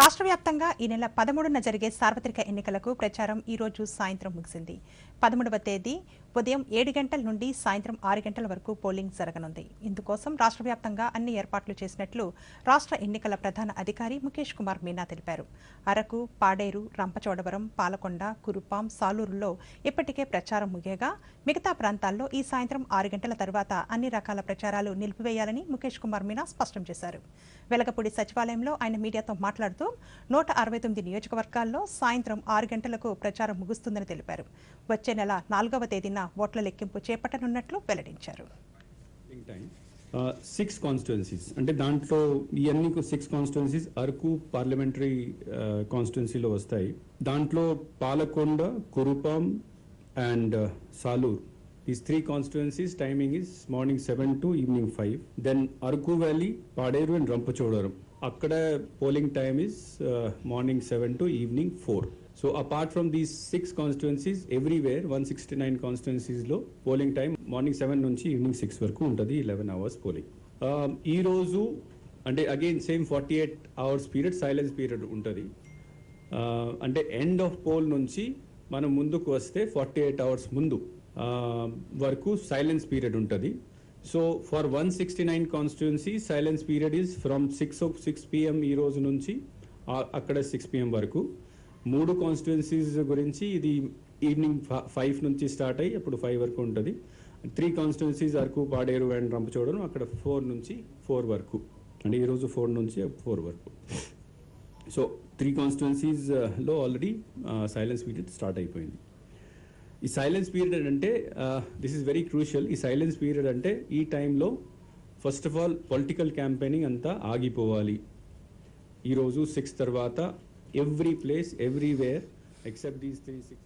రాష్ట్ర వ్యాప్తంగా ఈ నెల పదమూడున జరిగే సార్వత్రిక ఎన్నికలకు ప్రచారం ఈ రోజు సాయంత్రం ముగిసింది. పదమూడవ తేదీ ఉదయం ఏడు గంటల నుండి సాయంత్రం ఆరు గంటల వరకు పోలింగ్ జరగనుంది. ఇందుకోసం రాష్ట్ర వ్యాప్తంగా అన్ని ఏర్పాట్లు చేసినట్లు రాష్ట్ర ఎన్నికల ప్రధాన అధికారి ముఖేష్ కుమార్ మీనా తెలిపారు. అరకు పాడేరు రంపచోడవరం పాలకొండ కురుపాం సాలూరులో ఇప్పటికే ప్రచారం ముగియగా మిగతా ప్రాంతాల్లో ఈ సాయంత్రం ఆరు గంటల తర్వాత అన్ని రకాల ప్రచారాలు నిలిపివేయాలని ముఖేష్ కుమార్ మీనా స్పష్టం చేశారు. వెలగపూడి సచివాలయంలో ఆయన మీడియాతో మాట్లాడుతూ నూట అరవై తొమ్మిది నియోజకవర్గాల్లో సాయంత్రం ఆరు గంటలకు ప్రచారం ముగుస్తుందని తెలిపారు. వచ్చే నెల నాలుగవ తేదీన ఓట్ల లెక్కింపు చేపట్టనున్నట్లు వెల్లడించారు. సిక్స్ కాన్స్టిట్యున్సీస్ అంటే దాంట్లో ఇవన్నీ సిక్స్ కాన్స్టిట్యున్సీస్ అరకు పార్లమెంటరీ కాన్స్టిట్యున్సీలో వస్తాయి. దాంట్లో Palakonda Kurupam and Salur. Is three constituencies timing is morning seven to evening five then Araku valley Paderu and Rampachodavaram అక్కడ polling time is morning seven to evening four so apart from these six constituencies everywhere one sixty nine కాన్స్టిట్యున్సీస్లో polling time morning seven నుంచి evening six వరకు ఉంటుంది eleven hours polling ఈ రోజు అంటే again same forty eight hours period silence period ఉంటుంది అంటే end of poll నుంచి మనం ముందుకు వస్తే ఫార్టీ ఎయిట్ అవర్స్ ముందు వరకు సైలెన్స్ పీరియడ్ ఉంటుంది. So for one sixty nine constituency silence period is from six o six PM ఈ రోజు నుంచి అక్కడ సిక్స్ పిఎం వరకు. మూడు కాన్స్టిట్యున్సీస్ గురించి ఇది ఈవినింగ్ ఫైవ్ నుంచి స్టార్ట్ అయ్యి అప్పుడు ఫైవ్ వరకు ఉంటుంది. Three constituencies Araku Paderu and రంపచోడను అక్కడ ఫోర్ నుంచి ఫోర్ వరకు. అంటే ఈరోజు ఫోర్ నుంచి ఫోర్ వరకు. సో త్రీ కాన్స్టిట్యున్సీస్లో ఆల్రెడీ సైలెన్స్ పీరియడ్ స్టార్ట్ అయిపోయింది. ఈ సైలెన్స్ పీరియడ్ అంటే దిస్ ఇస్ వెరీ క్రూషియల్ ఈ సైలెన్స్ పీరియడ్ అంటే ఈ టైంలో first of all political campaigning అంతా ఆగిపోవాలి. ఈరోజు సిక్స్ తర్వాత every place everywhere except these three six